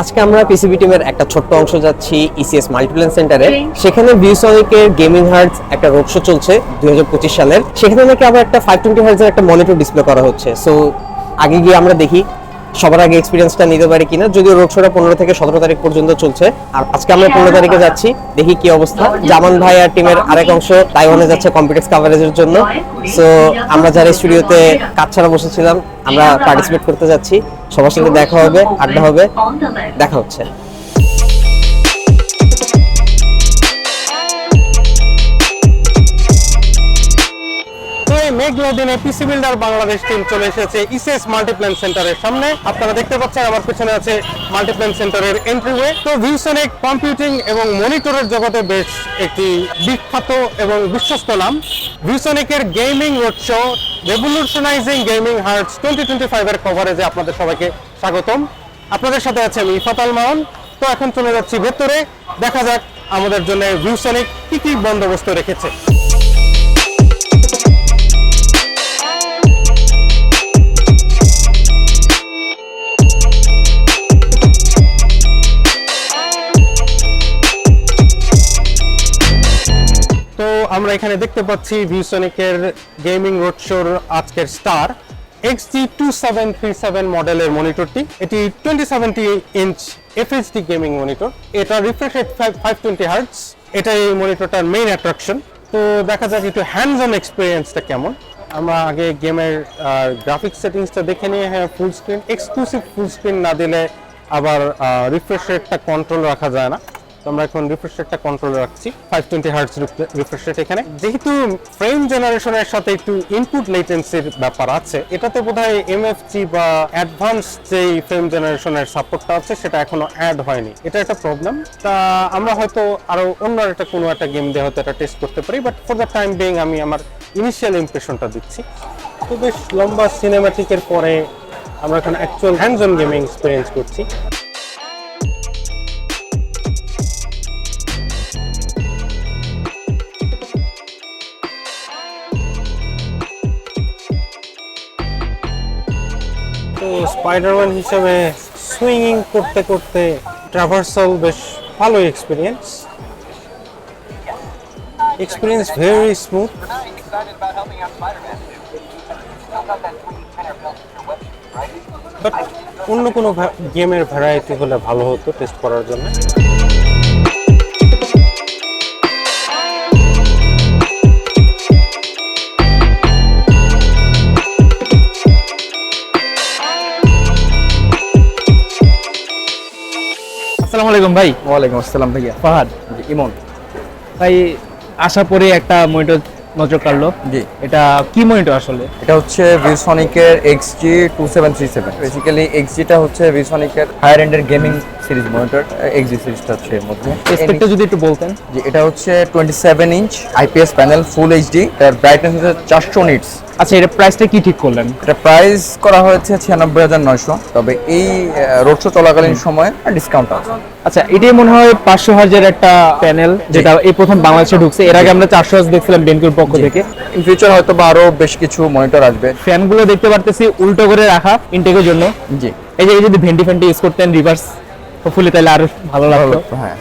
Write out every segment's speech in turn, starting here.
আজকে আমরা পিসিবি টিমের একটা ছোট্ট অংশ যাচ্ছি ইসিএস মাল্টিপ্লেন সেন্টারে সেখানে ভিউসনিকের গেমিং হার্টস একটা রোড শো চলছে দুই হাজার পঁচিশ সালের। সেখানে নাকি আবার একটা ফাইভ টোয়েন্টি হার্টসের একটা মনিটর ডিসপ্লে করা হচ্ছে। সো আগে গিয়ে আমরা দেখি সবার আগে এক্সপিরিয়েন্সটা নিতে পারি কিনা। যদিও রোড শোটা পনেরো থেকে সতেরো তারিখ পর্যন্ত চলছে। আর আজকে আমরা পনেরো তারিখে যাচ্ছি দেখি কি অবস্থা। জামান ভাই আর টিমের আরেক অংশ তাইওয়ানে যাচ্ছে কম্পিউটার কাভারেজের জন্য। সো আমরা যারা স্টুডিওতে কাজ ছাড়া বসেছিলাম আমরা পার্টিসিপেট করতে যাচ্ছি। সবার সাথে দেখা হবে আড্ডা হবে দেখা হচ্ছে। কম্পিউটিং এবং মনিটরের জগতে বেশ একটি বিখ্যাত এবং বিশ্বস্ত নাম। ভিউসনিকের gaming road show revolutionising gaming hertz twenty twenty কভারেজে আপনাদের সবাইকে স্বাগতম। আপনাদের সাথে আছে আমি আল তো এখন চলে যাচ্ছি ভেতরে। দেখা যাক আমাদের জন্য ভিউসনিক কি কি বন্দোবস্ত রেখেছে। আমরা এখানে দেখতে পাচ্ছি ভিউসনিকের গেমিং রোড শোর আজকের star X XG two seven three seven মডেলের মনিটরটি। এটি twenty seventy inch FHD gaming monitor. এটা refresh rate five twenty hertz এটা এই মনিটরটার মেইন অ্যাট্রাকশন তো দেখা যাক একটু হ্যান্ডস অন এক্সপিরিয়েন্সটা কেমন। আমরা আগে গেমের গ্রাফিক্স সেটিংসটা দেখে নিয়ে হ্যাঁ full screen exclusive full screen না দিলে আবার রিফ্রেশ রেটটা কন্ট্রোল রাখা যায় না। আমরা এখন রিফ্রেশ রেটটা কন্ট্রোল রাখছি। Five twenty hertz refresh rate এখানে। যেহেতু ফ্রেম জেনারেশনের সাথে একটু ইনপুট লেটেন্সির ব্যাপার আছে, এটাতে বোধহয় এমএফজি বা অ্যাডভান্স যেই ফ্রেম জেনারেশনের সাপোর্টটা আছে, সেটা এখনও অ্যাড হয়নি। এটা একটা প্রবলেম তা আমরা হয়তো আরও অন্য একটা কোনো একটা গেম দিয়ে হয়তো এটা টেস্ট করতে পারি but for the time being আমি আমার ইনিশিয়াল ইমপ্রেশনটা দিচ্ছি। তো বেশ লম্বা সিনেমাটিকের পরে আমরা এখন actual hands on gaming experience করছি। স্পাইডারম্যান হিসেবে সুইংিং করতে করতে ট্রাভার্সাল বেশ ভালো experience experience very smooth but অন্য কোনো গেমের ভ্যারাইটি হলে ভালো হতো টেস্ট করার জন্য। আসসালামু আলাইকুম ভাই। ওয়ালাইকুম আসসালাম ভাইয়া। ফাহাদ। জি ইমন। ভাই আশা পরে একটা মনিটর নজর কাড়লো। জি। এটা কি মনিটর আসলে? এটা হচ্ছে ভিসনিকের XG two seven three seven basically এক্সজিটা হচ্ছে ভিসনিকের হায়ার এন্ডের গেমিং সিরিজ মনিটর এক্সজি সিরিজটা হচ্ছে এর মধ্যে। স্পেকটা যদি একটু বলতেন। জি এটা হচ্ছে twenty seven inch IPS panel full HD এর ব্রাইটনেস হচ্ছে চারশো নিটস আচ্ছা এটা প্রাইসটা কি ঠিক করলেন? এটা প্রাইস করা হয়েছে ছিয়ানব্বই হাজার নয়শো তবে এই রোড শো চলাকালীন সময়ে ডিসকাউন্ট আছে। আচ্ছা এটাই মনে হয় পাঁচশো হাজার একটা প্যানেল যেটা এই প্রথম বাংলাদেশে ঢুকছে। এর আগে আমরা চারশো হাজার দেখছিলাম বেনকুর পক্ষ থেকে। ইন ফিউচার হয়তো বা আরও বেশ কিছু মনিটর আসবে। ফ্যানগুলো দেখতে পারতেছি উল্টো করে রাখা ইনটেকের জন্য। জি। এই যে যদি ভেন্টি ফ্যান্টি ইউজ করতেন রিভার্স হোপফুলি তাহলে আরও ভালো লাগতো হ্যাঁ।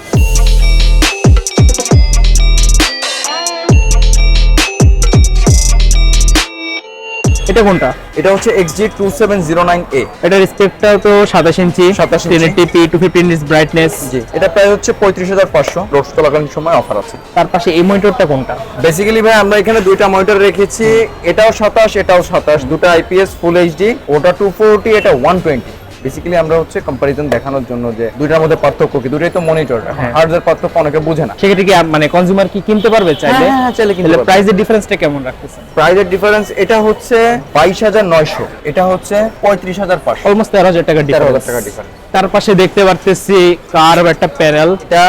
এটা কোনটা? এটা হচ্ছে XG two seven zero nine A এটার স্পেকটা তো সাতাশ ইঞ্চি 27 টেন ইঞ্চি। TP two fifteen inch brightness জি এটা প্রাইস হচ্ছে পঁয়ত্রিশ হাজার পাঁচশো। রোড চলাকালীন সময় অফার আছে। তার পাশে এই মনিটরটা কোনটা? বেসিক্যালি ভাই আমরা এখানে দুইটা মনিটর রেখেছি। এটাও সাতাশ এটাও সাতাশ। দুটো আইপিএস ফুল এইচডি ওটা টু ফোরটি এটা ওয়ান টোয়েন্টি বেসিক্যালি আমরা হচ্ছে কম্পারিজন দেখানোর জন্য যে দুইটার মধ্যে পার্থক্য কি? দুটোই তো মনিটর হ্যাঁ। হার্ডওয়্যার পার্থক্য অনেকে বুঝে না। সেক্ষেত্রে কি মানে কনজিউমার কি কিনতে পারবে চাইলে? হ্যাঁ, হ্যাঁ, চাইলে কিনতে। প্রাইসের ডিফারেন্সটা কেমন রাখতেছেন? প্রাইজের ডিফারেন্স এটা হচ্ছে বাইশ হাজার নয়শো। এটা হচ্ছে পঁয়ত্রিশ হাজার পাঁচশো। অলমোস্ট তেরো হাজার টাকা তেরো ডিফারেন্স 13000 টাকা ডিফারেন্স তার পাশে দেখতে পারতেছি কার একটা প্যানেল। এটা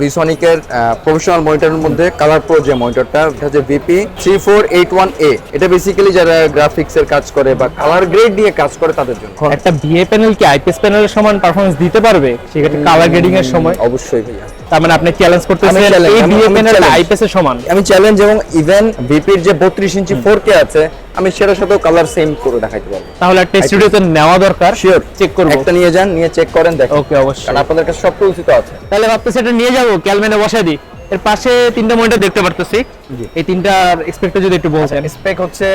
ভিসনিকের প্রফেশনাল মনিটরের মধ্যে কালার প্রো যে মনিটরটা এটা হচ্ছে VP three four eight one A এটা বেসিক্যালি যারা গ্রাফিক্স এর কাজ করে বা কালার গ্রেড নিয়ে কাজ করে তাদের জন্য। একটা ভিএ প্যানেল কি আইপিএস প্যানেলের সমান পারফরমেন্স দিতে পারবে? সেক্ষেত্রে কালার গ্রেডিং এর সময়? অবশ্যই ভাইয়া। তার মানে আপনি চ্যালেঞ্জ করতেছেন এই ভিএ প্যানেল আইপিএস এর সমান। আমি চ্যালেঞ্জ এবং ইভেন ভিপির যে বত্রিশ ইঞ্চি ফোর কে আছে আমি সেটার সাথেও কালার সেম করে দেখাইতে পারব। তাহলে একটা স্টুডিওতে নেওয়া দরকার শিওর চেক করব। একটা নিয়ে যান নিয়ে চেক করেন দেখেন। ওকে অবশ্যই। কারণ আপনাদের কাছে সব টুলসই তো আছে। তাহলে ভাবতেছি এটা নিয়ে যাব ক্যালমেনে বসাই দিই। এর পাশে তিনটা মনিটর দেখতে পারতেছি। জি। এই তিনটার স্পেকটা যদি একটু বলছেন স্পেক হচ্ছে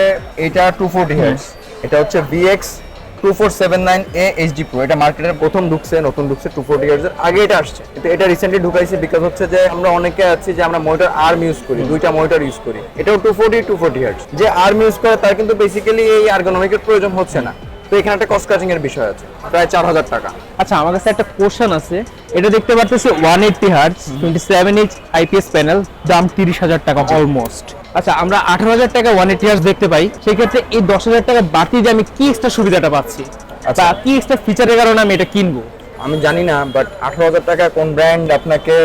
এটা টু ফোরটি হার্স এটা হচ্ছে VX two four seven nine A HD pro এটা মার্কেটের প্রথম ঢুকছে, নতুন ঢুকছে টু ফোরটি হার্স আগে এটা আসছে। কিন্তু এটা রিসেন্টলি ঢুকাইছে বিকজ হচ্ছে যে আমরা অনেকে আছি যে আমরা মনিটর আর্ম ইউজ করি, দুইটা মনিটর ইউজ করি। এটাও two forty two forty hertz যে আর্ম ইউজ করে, তার কিন্তু বেসিক্যালি এই আর্গোনমিকের প্রয়োজন হচ্ছে না। তো এখানে একটা কস্ট কাটিং এর বিষয় আছে, প্রায় চার হাজার টাকা। আচ্ছা আমার কাছে একটা কোশ্চেন আছে। এটা দেখতে পারতেছি one eighty hertz twenty seven inch IPS panel দাম তিরিশ হাজার টাকা অলমোস্ট আচ্ছা আমরা আঠারো হাজার টাকা ওয়ান এইটটি হার্টস দেখতে পাই। সেক্ষেত্রে এই দশ হাজার টাকা বাড়তি যে আমি কি এক্সট্রা সুবিধাটা পাচ্ছি? আচ্ছা। কি এক্সট্রা ফিচারের কারণে আমি এটা কিনবো? আমি জানি না বাট আঠারো হাজার টাকা কোন ব্র্যান্ড আপনাকে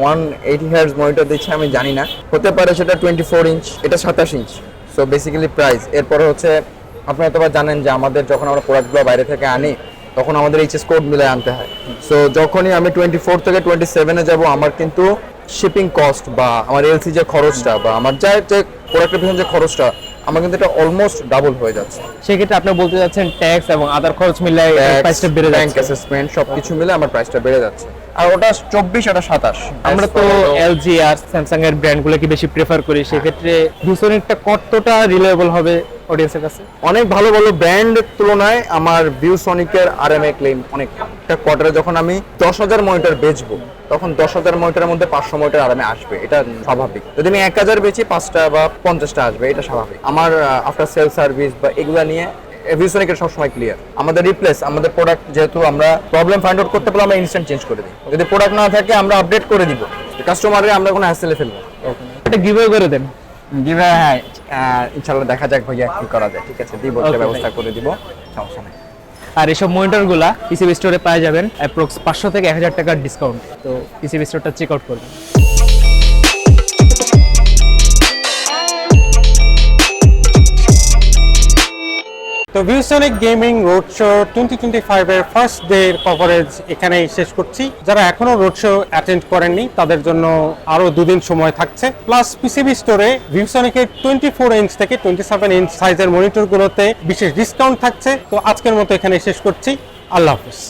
ওয়ান এইটি হার্স মনিটর দিচ্ছে আমি জানি না। হতে পারে সেটা টোয়েন্টি ফোর ইঞ্চ এটা সাতাশ ইঞ্চ সো বেসিক্যালি প্রাইস এরপরে হচ্ছে আপনি হয়তো বা জানেন যে আমাদের যখন আমরা প্রোডাক্টগুলো বাইরে থেকে আনি তখন আমাদের এইচএস কোড মিলে আনতে হয়। সো যখনই আমি টোয়েন্টি ফোর থেকে টোয়েন্টি সেভেনে যাব আমার কিন্তু শিপিং কস্ট বা আমার এলসি যে খরচটা বা আমার যা যে প্রোডাক্টের পিছনে যে খরচটা আমার কিন্তু এটা অলমোস্ট ডাবল হয়ে যাচ্ছে। সেক্ষেত্রে আপনি বলতে যাচ্ছেন ট্যাক্স এবং আদার খরচ মিলে প্রাইসটা বেড়ে যাচ্ছে। ব্যাংক অ্যাসেসমেন্ট সবকিছু মিলে আমার প্রাইসটা বেড়ে যাচ্ছে। আর ওটা চব্বিশ এটা সাতাশ। আমরা তো এলজি আর স্যামসাং এর ব্র্যান্ডগুলোকে বেশি প্রেফার করি। সেক্ষেত্রে ভিউসনিকটা কতটা রিলায়েবল হবে অডিয়েন্সের কাছে? অনেক ভালো ভালো ব্র্যান্ড তুলনায় আমার ভিউ সনিকের আর এম এ ক্লেম অনেক একটা কোয়ার্টারে যখন আমি দশ হাজার মনিটর বেচবো তখন দশ হাজার মনিটরের মধ্যে পাঁচশো মনিটর আরামে আসবে এটা স্বাভাবিক। যদি আমি এক হাজার বেচি পাঁচটা বা পঞ্চাশটা আসবে এটা স্বাভাবিক। আমার আফটার সেল সার্ভিস বা এগুলা নিয়ে ভিউসনিকের সবসময় ক্লিয়ার আমাদের রিপ্লেস আমাদের প্রোডাক্ট যেহেতু আমরা প্রবলেম ফাইন্ড আউট করতে পারলে আমরা ইনস্ট্যান্ট চেঞ্জ করে দিই। যদি প্রোডাক্ট না থাকে আমরা আপডেট করে দিব। কাস্টমারের আমরা কোনো হ্যাসেলে ফেলব এটা গিভওয়ে করে দেন। জি হ্যাঁ আহ, ইনশাল্লাহ দেখা যাক ভাইয়া কি করা যায়। ঠিক আছে দিব ব্যবস্থা করে দিব সমস্যা নেই। আর এসব মনিটরগুলা পিসিবি স্টোরে পাওয়া যাবেন অ্যাপ্রক্স পাঁচশো থেকে এক হাজার টাকার ডিসকাউন্ট তো পিসিবি স্টোরটা চেক আউট করবেন। তো ViewSonic gaming road show twenty twenty ফাইভের ফার্স্ট ডে কভারেজ এখানে শেষ করছি। যারা এখনও রোড শো অ্যাটেন্ড করেননি, তাদের জন্য আরও দুদিন সময় থাকছে। প্লাস পিসিবি স্টোরে ভিউসনিকের টোয়েন্টি ফোর ইঞ্চ থেকে টোয়েন্টি সেভেন ইঞ্চ সাইজের মনিটরগুলোতে বিশেষ ডিসকাউন্ট থাকছে। তো আজকের মতো এখানে শেষ করছি। আল্লাহ হাফিজ।